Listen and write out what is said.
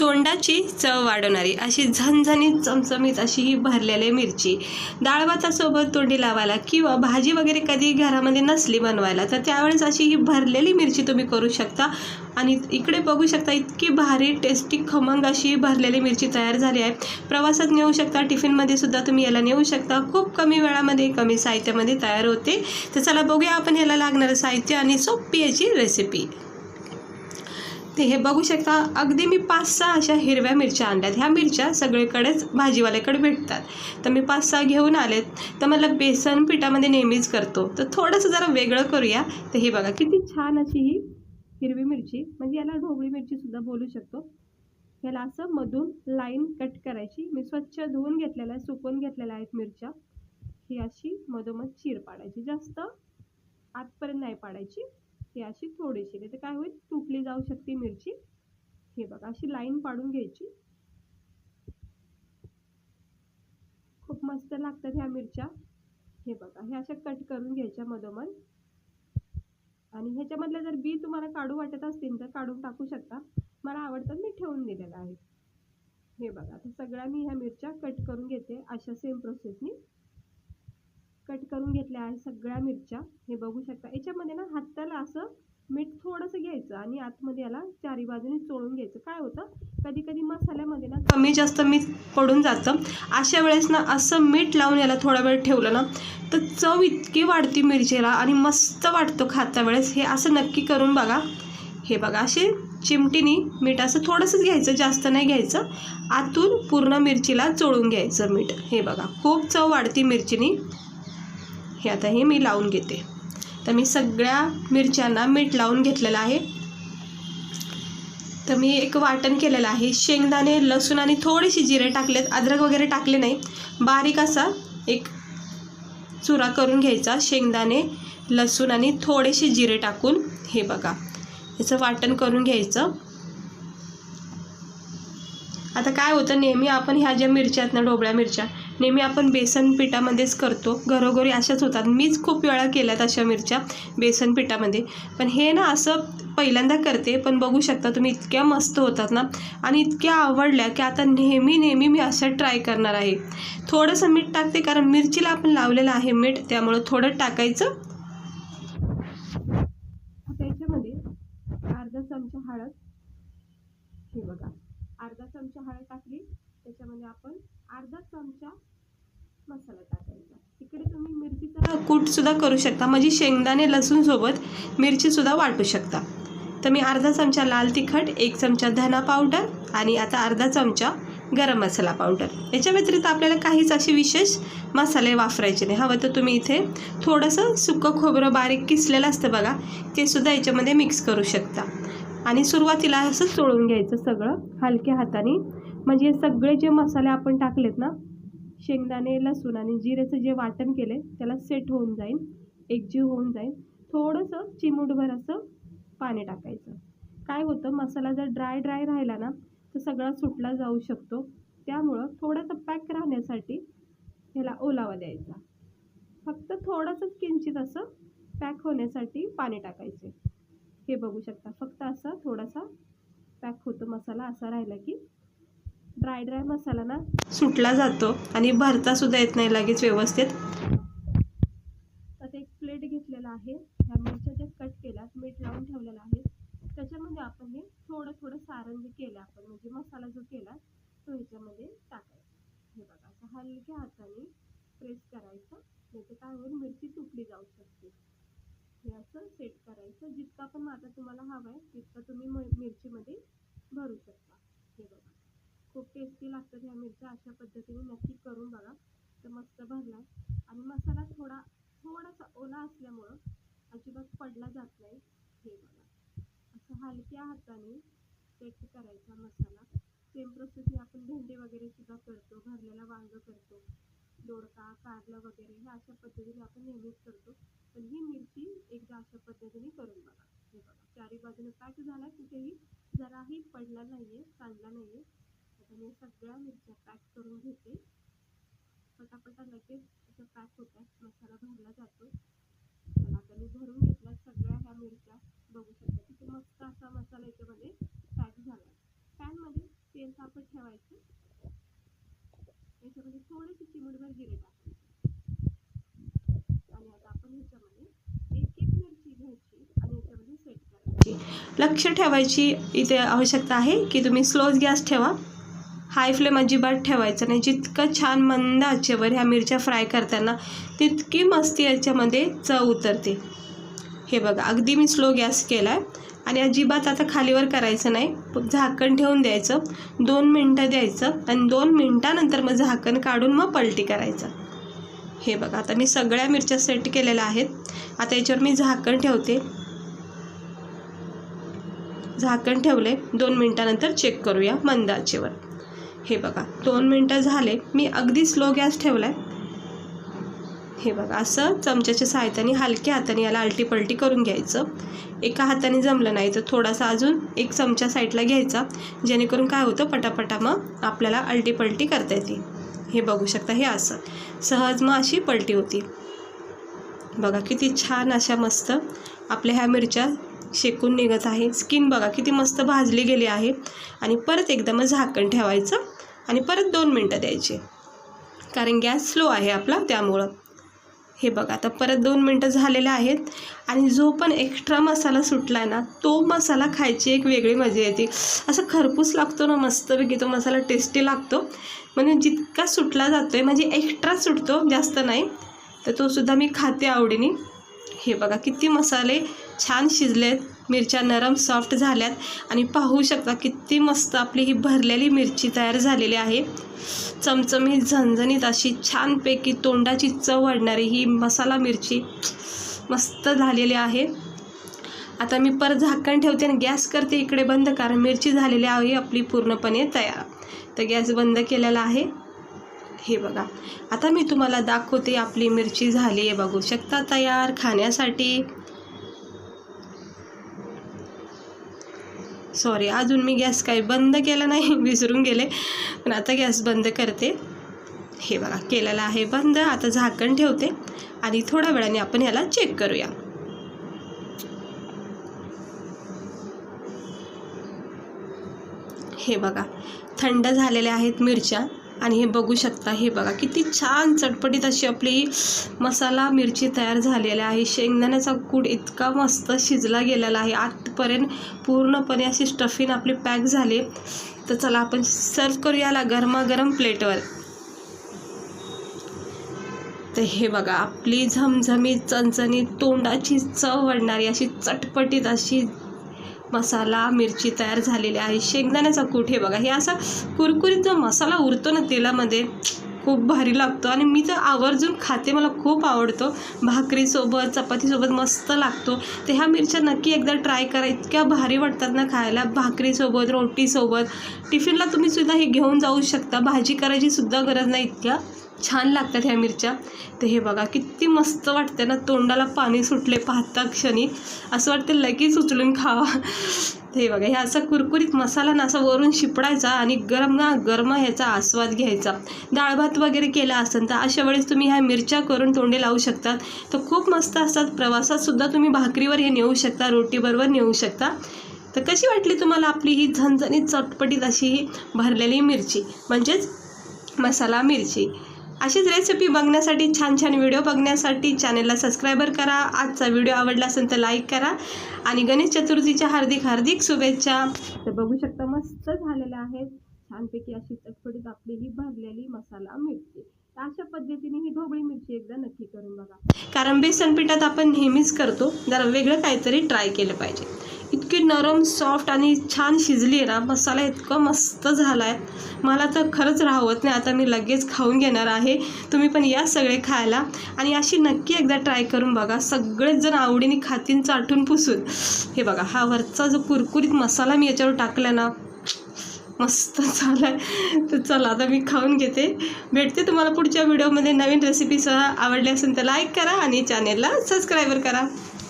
तोंडाची चव वाढवणारी अशी झणझणीत चमचमीत अशी ही भरलेली मिरची. डाळ भातासोबत तोंडी लावायला किंवा भाजी वगैरे कधी घरामध्ये नसली बनवायला तर त्यावेळेस अशी ही भरलेली मिरची तुम्ही करू शकता. आणि इकडे बघू शकता इतकी भारी टेस्टी खमंग अशी भरलेली मिरची तयार झाली आहे. प्रवासात नेऊ शकता टिफिनमध्ये सुद्धा तुम्ही याला नेऊ शकता. खूप कमी वेळामध्ये कमी साहित्यामध्ये तयार होते. तर चला बघूया आपण याला लागणारं साहित्य आणि सोपी याची रेसिपी ते हे बघू शकता अगदी मी पाच सहा अशा हिरव्या मिरच्या आणल्यात. ह्या मिरच्या सगळीकडेच भाजीवाल्याकडे भेटतात. तर मी पाच सहा घेऊन आलेत. तर मला बेसन पिठामध्ये नेहमीच करतो. तर थोडंसं जरा वेगळं करूया. तर हे बघा किती छान अशी ही हिरवी मिरची. म्हणजे याला ढोबळी मिरचीसुद्धा बोलू शकतो. याला असं मधून लाईन कट करायची. मी स्वच्छ धुवून घेतलेल्या आहे सुकवून घेतलेल्या आहेत मिरच्या. ही अशी मधोमध चीर पाडायची. जास्त आतपर्यंत नाही पाडायची. ही अशी थोडीशी नाही तर काय होईल तुटली जाऊ शकते मिरची. हे बघा अशी लाईन पाडून घ्यायची. खूप मस्त लागतात ह्या मिरच्या. हे बघा हे अशा कट करून घ्यायच्या मधोमध. आणि ह्याच्यामधल्या जर बी तुम्हाला काढू वाटत असतील तर काढून टाकू शकता. मला आवडतात मी ठेवून दिलेलं आहे. हे बघा आता सगळ्या मी ह्या मिरच्या कट करून घेते अशा सेम प्रोसेसनी कट करून घेतल्या आहे सगळ्या मिरच्या हे बघू शकता. याच्यामध्ये ना हाताला असं मीठ थोडंसं घ्यायचं आणि आतमध्ये याला चारी बाजूने चोळून घ्यायचं. काय होतं? कधी कधी मसाल्यामध्ये ना कमी जास्त मीठ पडून जातं. अशा वेळेस ना असं मीठ लावून याला थोडा वेळ ठेवलं ना तर चव इतकी वाढती मिरचीला आणि मस्त वाटतो खाता वेळेस. हे असं नक्की करून बघा. हे बघा असे चिमटीनी मीठ असं थोडंसंच घ्यायचं जास्त नाही घ्यायचं. आतून पूर्ण मिरचीला चोळून घ्यायचं मीठ. हे बघा खूप चव वाढती मिरचीनी. हे आता हे मी लावून घेते. तर मी सगळ्या मिरच्यांना मीठ लावून घेतलेलं आहे. तर मी एक वाटण केलेलं आहे. शेंगदाणे लसूण आणि थोडेसे जिरे टाकलेत. अद्रक वगैरे टाकले नाही. बारीक असा एक चुरा करून घ्यायचा. शेंगदाणे लसूण आणि थोडेसे जिरे टाकून हे बघा. याचं वाटण करून घ्यायचं. आता काय होतं? नेहमी आपण ह्या ज्या मिरच्या आहेत ना ढोबळ्या मिरच्या नेहमी आपण बेसन पिठामध्येच करतो. घरोघरी अशाच होतात. मीच खूप वेळा केल्यात अशा मिरच्या बेसन पिठामध्ये. पण हे ना असं पहिल्यांदा करते पण बघू शकता तुम्ही इतक्या मस्त होतात ना. आणि इतक्या आवडल्या की आता नेहमी नेहमी मी अशा ट्राय करणार आहे. थोडंसं मीठ टाकते कारण मिरचीला आपण लावलेलं आहे मीठ त्यामुळं थोडं टाकायचं. त्याच्यामध्ये अर्धा चमचा हळद. हे बघा. अर्धा चमचा हळद टाकली. त्याच्यामध्ये आपण अर्धा चमचा मसाला टाकायचा. इकडे तुम्ही मिरचीचा कूटसुद्धा करू शकता. म्हणजे शेंगदाणे लसूणसोबत मिरचीसुद्धा वाटू शकता. तर मी अर्धा चमचा लाल तिखट एक चमचा धना पावडर आणि आता अर्धा चमचा गरम मसाला पावडर. याच्या व्यतिरिक्त आपल्याला काहीच असे विशेष मसाले वापरायचे नाही. हवं तर तुम्ही इथे थोडंसं सुकं खोबरं बारीक किसलेलं असतं बघा ते सुद्धा याच्यामध्ये मिक्स करू शकता. आणि सुरुवातीला असं चोळून घ्यायचं सगळं हलक्या हाताने. म्हणजे हे सगळे जे मसाले आपण टाकलेत ना शेंगदाणे लसूण आणि जिरेचं जे वाटण केले त्याला सेट होऊन जाईल. एकजीव होऊन जाईल. थोडंसं चिमूटभर असं पाणी टाकायचं. काय होतं मसाला जर ड्राय ड्राय राहिला ना तर सगळा सुटला जाऊ शकतो. त्यामुळं थोडंसं पॅक राहण्यासाठी ह्याला ओलावा द्यायचा. फक्त थोडंसंच किंचित असं पॅक होण्यासाठी पाणी टाकायचे. हे बघू शकता फक्त असा थोडासा पॅक होतो मसाला असा राहिला की ड्राय ड्राय मसाला ना? सुटला जातो आणि भरता सुद्धा येत नाही लगेच व्यवस्थित. आता एक प्लेट घेतलेला आहे. ह्या मिरच्या ज्या कट केल्यात मीठ लावून ठेवलेला आहे. त्याच्यामध्ये आपण हे थोडं थोडं सारण जे केलं आपण म्हणजे मसाला जो केला तो ह्याच्यामध्ये टाकायचा. हे बघा असं हलक्या हाताने प्रेस करायचं. नाही काय होईल मिरची तुटली जाऊ शकते. हे असं सेट करायचं. जितका पण आता तुम्हाला हवं आहे तितका तुम्ही म मिरचीमध्ये भरू शकता. टेस्टी ह्या मिरच्या अशा पद्धतीने नक्की करून बघा. तर मस्त भरला. आणि मसाला थोडा थोडासा ओला असल्यामुळं अजिबात पडला जात नाही. हे बघा. असं हलक्या हाताने सेट करायचा मसाला. सेम प्रोसेसने आपण भेंडे वगैरे सुद्धा करतो. भरलेला वांग करतो. दोडका कारलं वगैरे हे अशा पद्धतीने आपण नेहमीच करतो. पण ही मिरची एकदा अशा पद्धतीने करून बघा. हे बघा. चारी बाजूने पॅक झाला कुठेही जराही पडला नाही आहे सांडला नाही आहे आणि सगळ्या मिरच्या पॅक करून घेते. पटापटा लगेच असं पॅक होतात मसाला भरला जातो. चला आता मी भरून घेतल्या सगळ्या ह्या मिरच्या. बघू शकता किती मस्त असा मसाला याच्यामध्ये पॅक झाला. पॅनमध्ये ठेवायचं. याच्यामध्ये थोडेसे चिमूटभर जिरे टाकायचे. आणि आता आपण ह्याच्यामध्ये एक एक मिरची घ्यायची आणि याच्यामध्ये सेट करायची. लक्ष ठेवायची इथे आवश्यकता आहे की तुम्ही स्लोज गॅस ठेवा. हाय फ्लेम अजिबात ठेवायचं नाही. जितकं छान मंद आचेवर ह्या मिरच्या फ्राय करताना तितकी मस्ती याच्यामध्ये चव उतरते. हे बघा अगदी मी स्लो गॅस केला आहे आणि अजिबात आता खालीवर करायचं नाही. झाकण ठेवून द्यायचं दोन मिनटं द्यायचं आणि दोन मिनटानंतर मग झाकण काढून मग पलटी करायचं. हे बघा आता मी सगळ्या मिरच्या सेट केलेल्या आहेत. आता याच्यावर मी झाकण ठेवते. झाकण ठेवले दोन मिनटानंतर चेक करूया मंदाचेवर हे बघा दोन मिनटं झाले मी अगदी स्लो गॅस ठेवला आहे हे बघा असं चमच्याच्या सहाय्याने हलक्या हाताने याला आलटीपलटी करून घ्यायचं. एका हाताने जमलं नाही तर थोडासा अजून एक चमचा साईडला घ्यायचा जेणेकरून काय होतं पटापटा मग आपल्याला आलटीपलटी करता येते. हे बघू शकता हे असं. सहज मग अशी पलटी होती. बघा किती छान अशा मस्त आपल्या ह्या मिरच्या शेकून निघत आहे. स्किन बघा किती मस्त भाजली गेली आहे. आणि परत एकदा मग झाकण ठेवायचं. आणि परत दोन मिनटं द्यायचे. कारण गॅस स्लो आहे आपला त्यामुळं. हे बघा आता परत दोन मिनटं झालेले आहेत. आणि जो पण एक्स्ट्रा मसाला सुटला आहे ना तो मसाला खायची एक वेगळी मजा येते. असं खरपूस लागतो ना मस्तपैकी तो मसाला टेस्टी लागतो. म्हणजे जितका सुटला जातो आहे म्हणजे एक्स्ट्रा सुटतो जास्त नाही. तर तो सुद्धा मी खाते आवडीने. हे बघा किती मसाले छान शिजलेत. मिरच्या नरम सॉफ्ट झाल्यात आणि पाहू शकता किती मस्त आपली ही भरलेली मिरची तयार झालेली आहे. चमचमीत झणझणीत अशी छानपैकी तोंडाची चव वाढणारी ही मसाला मिरची मस्त झालेली आहे. आता मी परत झाकण ठेवते आणि गॅस करते इकडे बंद कारण मिरची झालेली आहे आपली पूर्णपणे तयार. तर गॅस बंद केलेला आहे. हे बघा. आता मी तुम्हाला दाखवते आपली मिरची झाली आहे बघू शकता तयार खाण्यासाठी. सॉरी अजून मी गॅस काही बंद केला नाही विसरून गेले. पण आता गॅस बंद करते. हे बघा केलेलं आहे बंद. आता झाकण ठेवते. आणि थोड्या वेळाने आपण ह्याला चेक करूया. हे बघा थंड झालेल्या आहेत मिरच्या. आणि हे बघू शकता हे बघा किती छान चटपटीत अशी आपली मसाला मिरची तयार झालेली आहे. शेंगदाण्याचा कूड इतका मस्त शिजला गेलेला आहे. आतपर्यंत पूर्णपणे अशी स्टफिंग आपली पॅक झाली. तर चला आपण सर्व करूयाला गरमागरम प्लेटवर तर हे बघा आपली झमझमीत चणचणीत तोंडाची चव वाढणारी अशी चटपटीत अशी मसाला मिरची तयार झालेली आहे. शेंगदाण्याचा कूट हे बघा. हे असा कुरकुरीत जो मसाला उरतो ना तेलामध्ये खूप भारी लागतो. आणि मी तर आवर्जून खाते मला खूप आवडतो. भाकरीसोबत चपातीसोबत मस्त लागतो. तर ह्या मिरच्या नक्की एकदा ट्राय करा. इतक्या भारी वाटतात ना खायला. भाकरीसोबत रोटीसोबत. टिफिनला तुम्ही सुद्धा हे घेऊन जाऊ शकता. भाजी करायची सुद्धा गरज नाही इतक्या. छान लागतात ह्या मिरच्या. तर हे बघा किती मस्त वाटते ना तोंडाला पाणी सुटले पाहता क्षणी. असं वाटतं लगेच उचलून खावा. हे बघा हे असा कुरकुरीत मसाला ना असा वरून शिपडायचा आणि गरम ना गरम ह्याचा आस्वाद घ्यायचा. डाळ भात वगैरे केला असेल तर अशा वेळेस तुम्ही ह्या मिरच्या करून तोंडे लावू शकतात तर खूप मस्त असतात. प्रवासातसुद्धा तुम्ही भाकरीवर हे नेऊ शकता रोटीबरोबर नेऊ शकता. तर कशी वाटली तुम्हाला आपली ही झणझणीत चटपटीत अशी ही भरलेली मिरची? म्हणजेच मसाला मिरची. अशीच रेसिपी बघण्यासाठी छान छान व्हिडिओ बघण्यासाठी चॅनलला सबस्क्रायबर करा. आजचा व्हिडिओ आवडला असेल तर लाईक करा. आणि गणेश चतुर्थीच्या हार्दिक हार्दिक शुभेच्छा. तर बघू शकता मस्त झालेल्या आहेत छानपैकी अशी चटपटीत आपली ही भरलेली मसाला मिरची. तर अशा पद्धतीने ही ढोबळी मिरची एकदा नक्की करून बघा. कारण बेसन पिठात आपण नेहमीच करतो. जरा वेगळं काहीतरी ट्राय केलं पाहिजे. इतकी नरम सॉफ्ट आणि छान शिजली आहे ना. मसाला इतका मस्त झाला आहे मला तर खरंच राहवत नाही. आता मी लगेच खाऊन घेणार आहे. तुम्ही पण या सगळे खायला. आणि अशी नक्की एकदा ट्राय करून बघा. सगळेच जण आवडीने खातीन चाटून पुसून. हे बघा हा वरचा जो कुरकुरीत मसाला मी याच्यावर टाकला ना मस्त झाला आहे तर चला आता मी खाऊन घेते. भेटते तुम्हाला पुढच्या व्हिडिओमध्ये नवीन रेसिपीसह आवडली असेल तर लाईक करा आणि चॅनेलला सबस्क्राईबर करा.